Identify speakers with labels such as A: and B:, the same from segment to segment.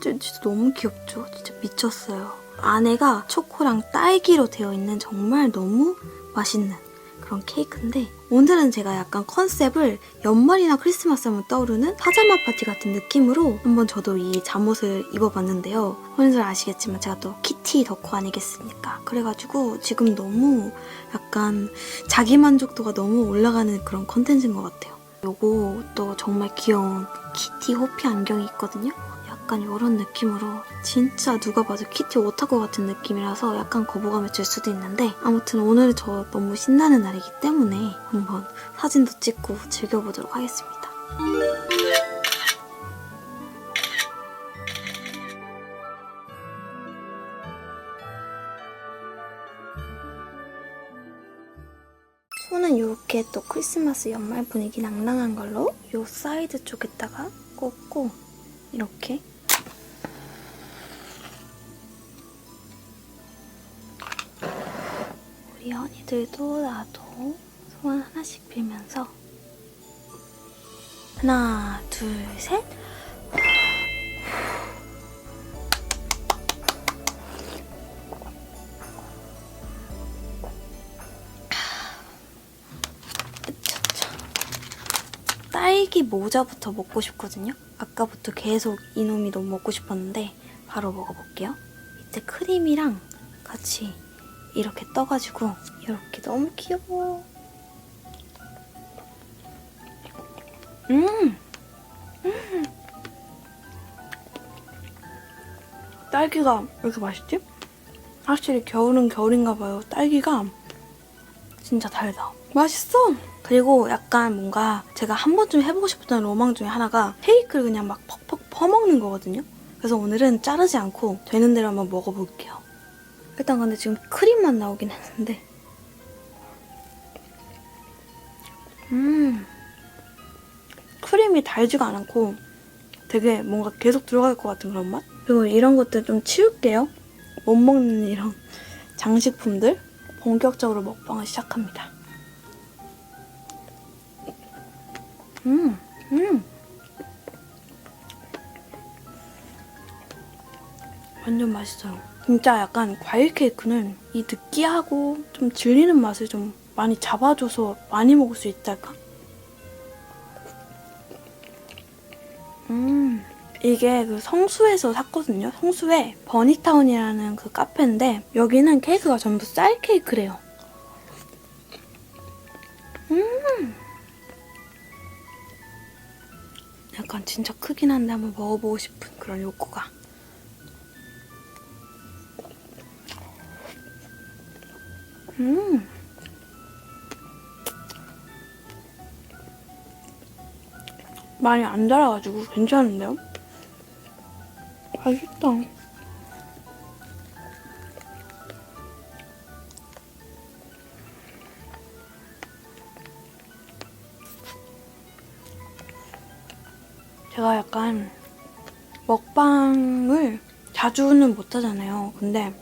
A: 진짜 너무 귀엽죠? 진짜 미쳤어요. 안에가 초코랑 딸기로 되어 있는 정말 너무 맛있는 그런 케이크인데 오늘은 제가 약간 컨셉을 연말이나 크리스마스 하면 떠오르는 파자마 파티 같은 느낌으로 한번 저도 이 잠옷을 입어봤는데요. 혼들 아시겠지만 제가 또 키티 덕후 아니겠습니까? 그래가지고 지금 너무 약간 자기 만족도가 너무 올라가는 그런 컨텐츠인 것 같아요. 요거 또 정말 귀여운 키티 호피 안경이 있거든요. 약간 이런 느낌으로 진짜 누가 봐도 키티 오타쿠 같은 느낌이라서 약간 거부감을 줄 수도 있는데 아무튼 오늘 저 너무 신나는 날이기 때문에 한번 사진도 찍고 즐겨보도록 하겠습니다. 손은 이렇게 또 크리스마스 연말 분위기 낭낭한 걸로 이 사이드 쪽에다가 꽂고 이렇게 언니들도 나도 소원 하나씩 빌면서 하나 둘 셋 딸기 모자부터 먹고 싶거든요. 아까부터 계속 이놈이 너무 먹고 싶었는데 바로 먹어볼게요. 밑에 크림이랑 같이 이렇게 떠가지고 이렇게 너무 귀여워. 음! 음! 딸기가 왜 이렇게 맛있지? 확실히 겨울은 겨울인가 봐요. 딸기가 진짜 달다. 맛있어! 그리고 약간 뭔가 제가 한 번쯤 해보고 싶었던 로망 중에 하나가 케이크를 그냥 막 퍽퍽 퍼먹는 거거든요. 그래서 오늘은 자르지 않고 되는 대로 한번 먹어볼게요. 일단 근데 지금 크림만 나오긴 했는데 음 크림이 달지가 않고 되게 뭔가 계속 들어갈 것 같은 그런 맛? 그리고 이런 것들 좀 치울게요. 못 먹는 이런 장식품들 본격적으로 먹방을 시작합니다. 음, 음. 완전 맛있어요. 진짜 약간 과일 케이크는 이 느끼하고 좀 질리는 맛을 좀 많이 잡아줘서 많이 먹을 수 있달까? 음, 이게 그 성수에서 샀거든요. 성수에 버니타운이라는 그 카페인데 여기는 케이크가 전부 쌀 케이크래요. 음. 약간 진짜 크긴 한데 한번 먹어보고 싶은 그런 욕구가. 음. 많이 안 달아가지고 괜찮은데요? 맛있다. 제가 약간 먹방을 자주는 못 하잖아요. 근데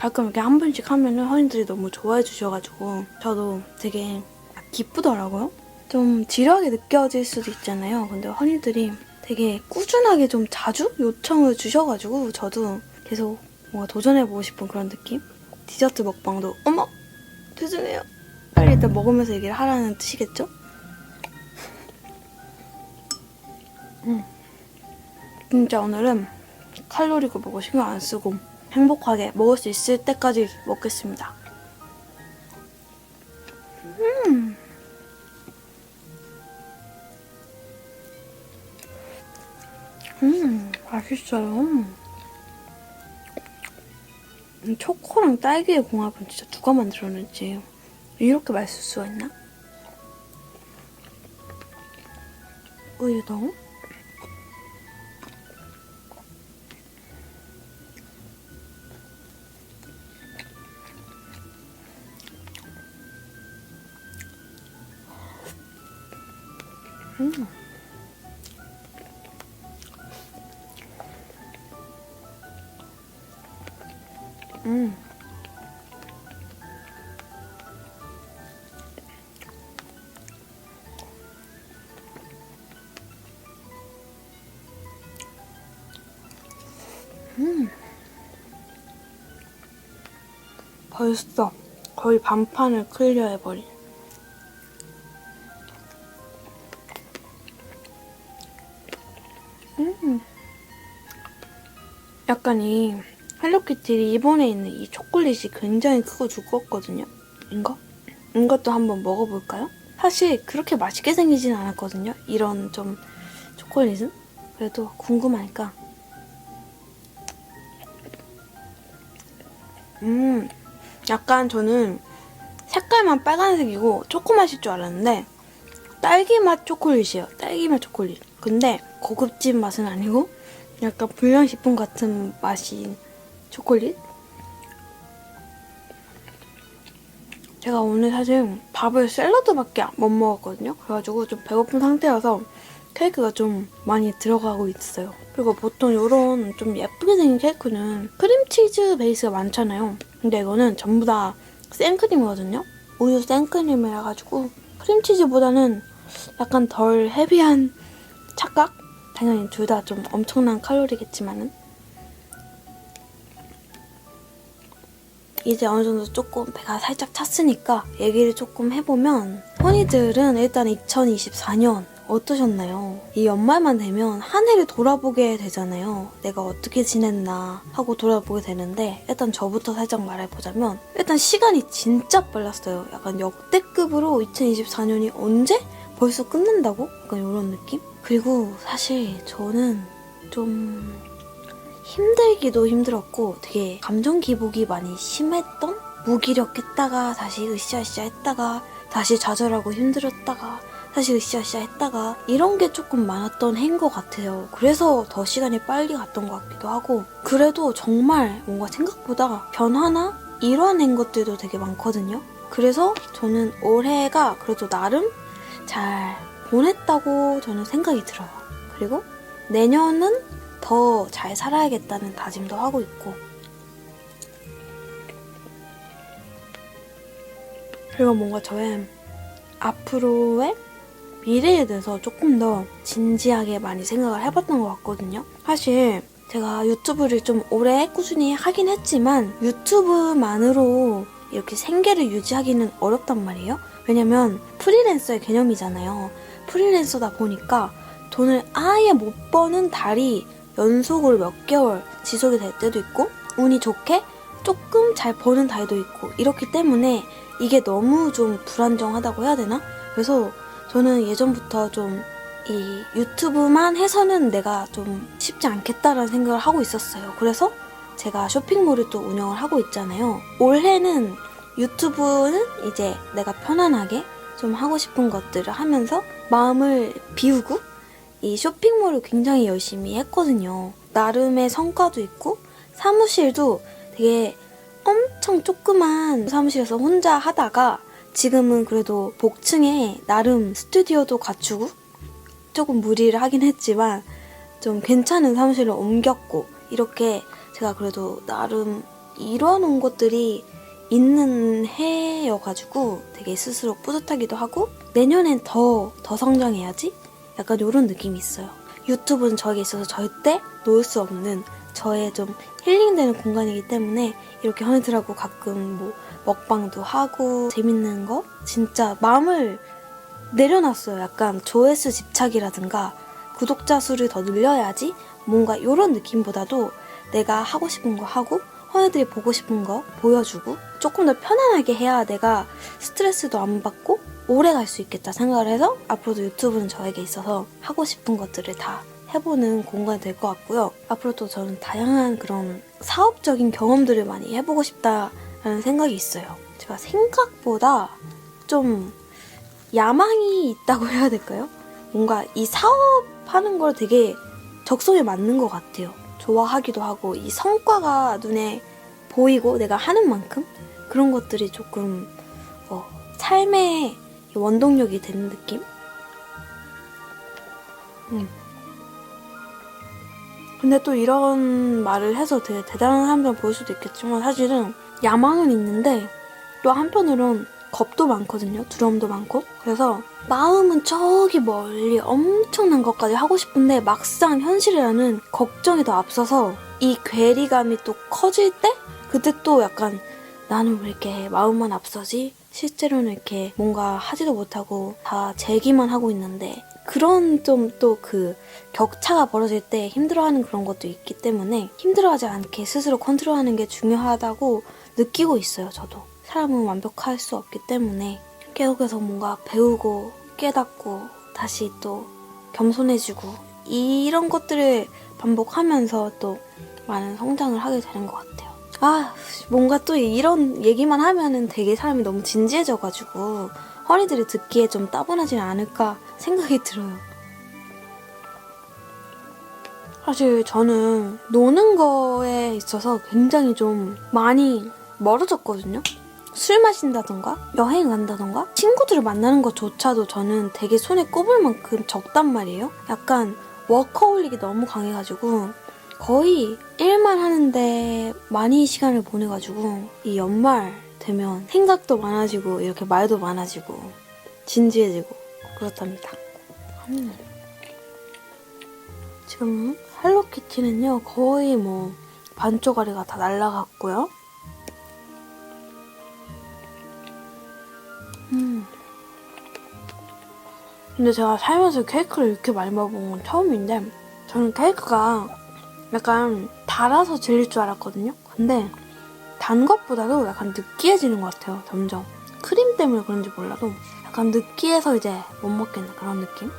A: 가끔 이렇게 한 번씩 하면은 허니들이 너무 좋아해 주셔가지고 저도 되게 기쁘더라고요. 좀 지루하게 느껴질 수도 있잖아요. 근데 허니들이 되게 꾸준하게 좀 자주 요청을 주셔가지고 저도 계속 뭔가 도전해보고 싶은 그런 느낌? 디저트 먹방도 어머! 죄송해요. 빨리 일단 먹으면서 얘기를 하라는 뜻이겠죠? 음. 진짜 오늘은 칼로리고 뭐고 신경 안 쓰고 행복하게 먹을 수 있을 때까지 먹겠습니다. 음. 음, 맛있어요. 음, 초코랑 딸기의 궁합은 진짜 누가 만들어냈지? 이렇게 맛있을 수가 있나? 우유도? 음. 벌써 거의 반판을 클리어해버린. 음. 약간 이 헬로키티리 이번에 있는 이 초콜릿이 굉장히 크고 두껍거든요. 인거? 이것도 한번 먹어볼까요? 사실 그렇게 맛있게 생기진 않았거든요. 이런 좀 초콜릿은. 그래도 궁금하니까 음, 약간 저는 색깔만 빨간색이고 초코맛일 줄 알았는데 딸기 맛 초콜릿이에요. 딸기 맛 초콜릿. 근데 고급진 맛은 아니고 약간 불량식품 같은 맛인 초콜릿? 제가 오늘 사실 밥을 샐러드밖에 못 먹었거든요. 그래가지고 좀 배고픈 상태여서 케이크가 좀 많이 들어가고 있어요. 그리고 보통 이런 좀 예쁘게 생긴 케이크는 크림치즈 베이스가 많잖아요. 근데 이거는 전부 다 생크림이거든요. 우유 생크림이라 가지고 크림치즈보다는 약간 덜 헤비한 착각? 당연히 둘 다 좀 엄청난 칼로리겠지만은 이제 어느 정도 조금 배가 살짝 찼으니까 얘기를 조금 해보면 허니들은 일단 2024년 어떠셨나요? 이 연말만 되면 한 해를 돌아보게 되잖아요. 내가 어떻게 지냈나 하고 돌아보게 되는데 일단 저부터 살짝 말해보자면 일단 시간이 진짜 빨랐어요. 약간 역대급으로 2024년이 언제? 벌써 끝난다고? 약간 이런 느낌? 그리고 사실 저는 좀 힘들기도 힘들었고 되게 감정 기복이 많이 심했던 무기력했다가 다시 으쌰으쌰 했다가 다시 좌절하고 힘들었다가 다시 으쌰으쌰 했다가 이런 게 조금 많았던 해인 것 같아요. 그래서 더 시간이 빨리 갔던 것 같기도 하고 그래도 정말 뭔가 생각보다 변화나 일어낸 것들도 되게 많거든요. 그래서 저는 올해가 그래도 나름 잘 보냈다고 저는 생각이 들어요. 그리고 내년은 더 잘 살아야겠다는 다짐도 하고 있고 그리고 뭔가 저의 앞으로의 미래에 대해서 조금 더 진지하게 많이 생각을 해봤던 것 같거든요. 사실 제가 유튜브를 좀 오래 꾸준히 하긴 했지만 유튜브만으로 이렇게 생계를 유지하기는 어렵단 말이에요. 왜냐면 프리랜서의 개념이잖아요. 프리랜서다 보니까 돈을 아예 못 버는 달이 연속으로 몇 개월 지속이 될 때도 있고 운이 좋게 조금 잘 버는 달도 있고 이렇기 때문에 이게 너무 좀 불안정하다고 해야 되나? 그래서 저는 예전부터 좀 이 유튜브만 해서는 내가 좀 쉽지 않겠다라는 생각을 하고 있었어요. 그래서 제가 쇼핑몰을 또 운영을 하고 있잖아요. 올해는 유튜브는 이제 내가 편안하게 좀 하고 싶은 것들을 하면서 마음을 비우고 이 쇼핑몰을 굉장히 열심히 했거든요. 나름의 성과도 있고 사무실도 되게 엄청 조그만 사무실에서 혼자 하다가 지금은 그래도 복층에 나름 스튜디오도 갖추고 조금 무리를 하긴 했지만 좀 괜찮은 사무실로 옮겼고 이렇게 제가 그래도 나름 이뤄놓은 것들이 있는 해여가지고 되게 스스로 뿌듯하기도 하고 내년엔 더, 더 성장해야지? 약간 이런 느낌이 있어요. 유튜브는 저에게 있어서 절대 놓을 수 없는 저의 좀 힐링되는 공간이기 때문에 이렇게 허니들하고 가끔 뭐 먹방도 하고 재밌는 거 진짜 마음을 내려놨어요. 약간 조회수 집착이라든가 구독자 수를 더 늘려야지 뭔가 이런 느낌보다도 내가 하고 싶은 거 하고 허니들이 보고 싶은 거 보여주고 조금 더 편안하게 해야 내가 스트레스도 안 받고 오래 갈 수 있겠다 생각을 해서 앞으로도 유튜브는 저에게 있어서 하고 싶은 것들을 다 해보는 공간이 될 것 같고요. 앞으로도 저는 다양한 그런 사업적인 경험들을 많이 해보고 싶다 라는 생각이 있어요. 제가 생각보다 좀 야망이 있다고 해야 될까요? 뭔가 이 사업하는 걸 되게 적성에 맞는 것 같아요. 좋아하기도 하고 이 성과가 눈에 보이고 내가 하는 만큼 그런 것들이 조금 어, 삶의 원동력이 되는 느낌? 음. 근데 또 이런 말을 해서 되게 대단한 사람들 보일 수도 있겠지만 사실은 야망은 있는데 또 한편으론 겁도 많거든요. 두려움도 많고. 그래서 마음은 저기 멀리 엄청난 것까지 하고 싶은데 막상 현실이라는 걱정이 더 앞서서 이 괴리감이 또 커질 때 그때 또 약간 나는 왜 이렇게 마음만 앞서지? 실제로는 이렇게 뭔가 하지도 못하고 다 제기만 하고 있는데 그런 좀 또 그 격차가 벌어질 때 힘들어하는 그런 것도 있기 때문에 힘들어하지 않게 스스로 컨트롤하는 게 중요하다고 느끼고 있어요, 저도. 사람은 완벽할 수 없기 때문에 계속해서 뭔가 배우고 깨닫고 다시 또 겸손해지고 이런 것들을 반복하면서 또 많은 성장을 하게 되는 것 같아요. 아, 뭔가 또 이런 얘기만 하면은 되게 사람이 너무 진지해져가지고 허니들이 듣기에 좀 따분하지 않을까 생각이 들어요. 사실 저는 노는 거에 있어서 굉장히 좀 많이 멀어졌거든요. 술 마신다던가 여행 간다던가 친구들을 만나는 것조차도 저는 되게 손에 꼽을 만큼 적단 말이에요. 약간 워커홀릭이 너무 강해가지고 거의 일만 하는데 많이 시간을 보내가지고 이 연말 되면 생각도 많아지고 이렇게 말도 많아지고 진지해지고 그렇답니다. 음. 지금 헬로키티는요 거의 뭐 반쪽아리가 다 날라갔고요. 근데 제가 살면서 케이크를 이렇게 많이 먹어본 건 처음인데 저는 케이크가 약간 달아서 질릴 줄 알았거든요. 근데 단 것보다도 약간 느끼해지는 것 같아요. 점점 크림 때문에 그런지 몰라도 약간 느끼해서 이제 못 먹겠는 그런 느낌.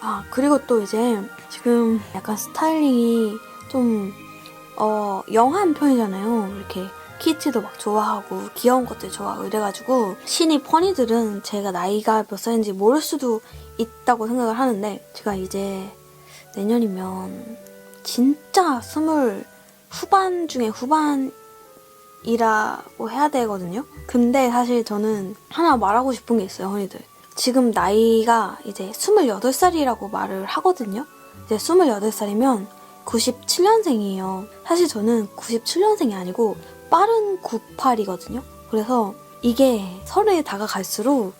A: 아 그리고 또 이제 지금 약간 스타일링이 좀 어, 영한 편이잖아요. 이렇게 키티도 막 좋아하고 귀여운 것들 좋아하고 이래가지고 신입 허니들은 제가 나이가 몇 살인지 모를 수도 있다고 생각을 하는데 제가 이제 내년이면 진짜 스물 후반 중에 후반이라고 해야 되거든요. 근데 사실 저는 하나 말하고 싶은 게 있어요, 허니들. 지금 나이가 이제 28살이라고 말을 하거든요. 이제 28살이면 97년생이에요. 사실 저는 97년생이 아니고 빠른 98이거든요. 그래서 이게 서른에 다가갈수록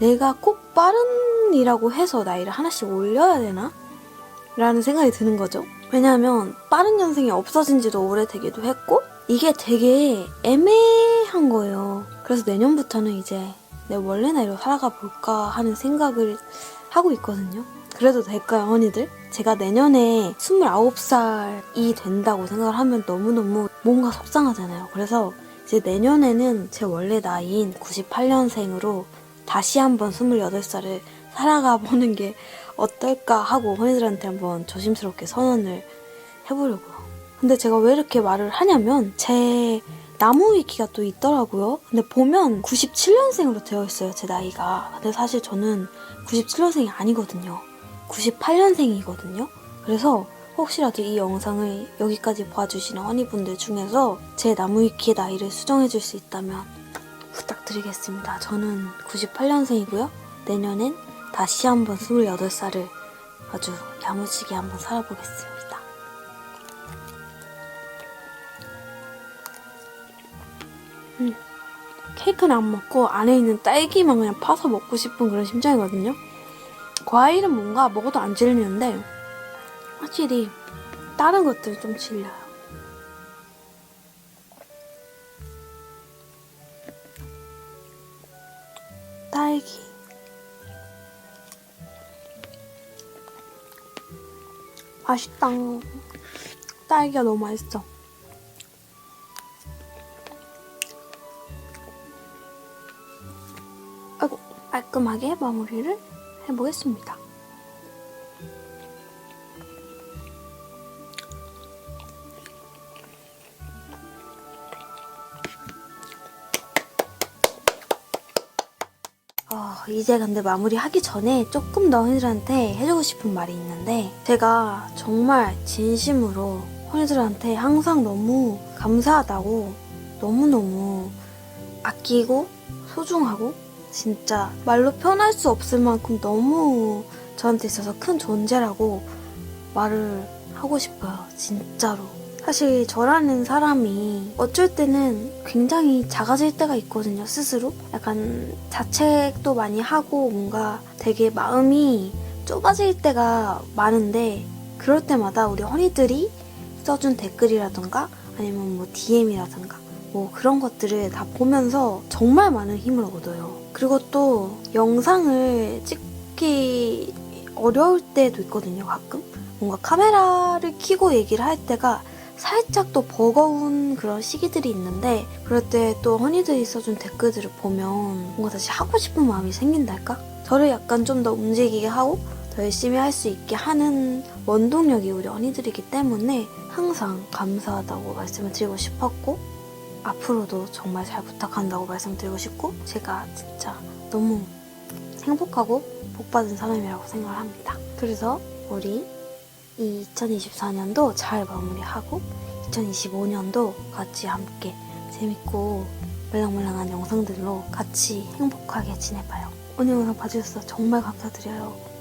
A: 내가 꼭 빠른이라고 해서 나이를 하나씩 올려야 되나? 라는 생각이 드는 거죠. 왜냐하면 빠른 년생이 없어진 지도 오래되기도 했고 이게 되게 애매한 거예요. 그래서 내년부터는 이제 내 원래 나이로 살아가 볼까 하는 생각을 하고 있거든요. 그래도 될까요, 허니들? 제가 내년에 29살이 된다고 생각을 하면 너무너무 뭔가 속상하잖아요. 그래서 이제 내년에는 제 원래 나이인 98년생으로 다시 한번 28살을 살아가 보는 게 어떨까 하고 허니들한테 한번 조심스럽게 선언을 해보려고요. 근데 제가 왜 이렇게 말을 하냐면 제 나무 위키가 또 있더라고요. 근데 보면 97년생으로 되어 있어요, 제 나이가. 근데 사실 저는 97년생이 아니거든요. 98년생이거든요. 그래서 혹시라도 이 영상을 여기까지 봐주시는 허니분들 중에서 제 나무 위키의 나이를 수정해줄 수 있다면 부탁드리겠습니다. 저는 98년생이고요. 내년엔 다시 한번 28살을 아주 야무지게 한번 살아보겠습니다. 음, 케이크는 안 먹고 안에 있는 딸기만 그냥 파서 먹고 싶은 그런 심정이거든요. 과일은 뭔가 먹어도 안 질리는데 확실히 다른 것들은 좀 질려요. 딸기. 맛있다. 딸기가 너무 맛있어. 아이고, 깔끔하게 마무리를 해보겠습니다. 어, 이제 근데 마무리하기 전에 조금 더 허니들한테 해주고 싶은 말이 있는데 제가 정말 진심으로 허니들한테 항상 너무 감사하다고 너무너무 아끼고 소중하고 진짜 말로 표현할 수 없을 만큼 너무 저한테 있어서 큰 존재라고 말을 하고 싶어요. 진짜로. 사실 저라는 사람이 어쩔 때는 굉장히 작아질 때가 있거든요, 스스로. 약간 자책도 많이 하고 뭔가 되게 마음이 좁아질 때가 많은데 그럴 때마다 우리 허니들이 써준 댓글이라던가 아니면 뭐 DM이라던가 뭐 그런 것들을 다 보면서 정말 많은 힘을 얻어요. 그리고 또 영상을 찍기 어려울 때도 있거든요, 가끔. 뭔가 카메라를 켜고 얘기를 할 때가 살짝 또 버거운 그런 시기들이 있는데 그럴 때 또 허니들이 써준 댓글들을 보면 뭔가 다시 하고 싶은 마음이 생긴달까? 저를 약간 좀 더 움직이게 하고 더 열심히 할 수 있게 하는 원동력이 우리 언니들이기 때문에 항상 감사하다고 말씀을 드리고 싶었고 앞으로도 정말 잘 부탁한다고 말씀드리고 싶고 제가 진짜 너무 행복하고 복받은 사람이라고 생각을 합니다. 그래서 우리 이 2024년도 잘 마무리하고 2025년도 같이 함께 재밌고 말랑말랑한 영상들로 같이 행복하게 지내봐요. 오늘 영상 봐주셔서 정말 감사드려요.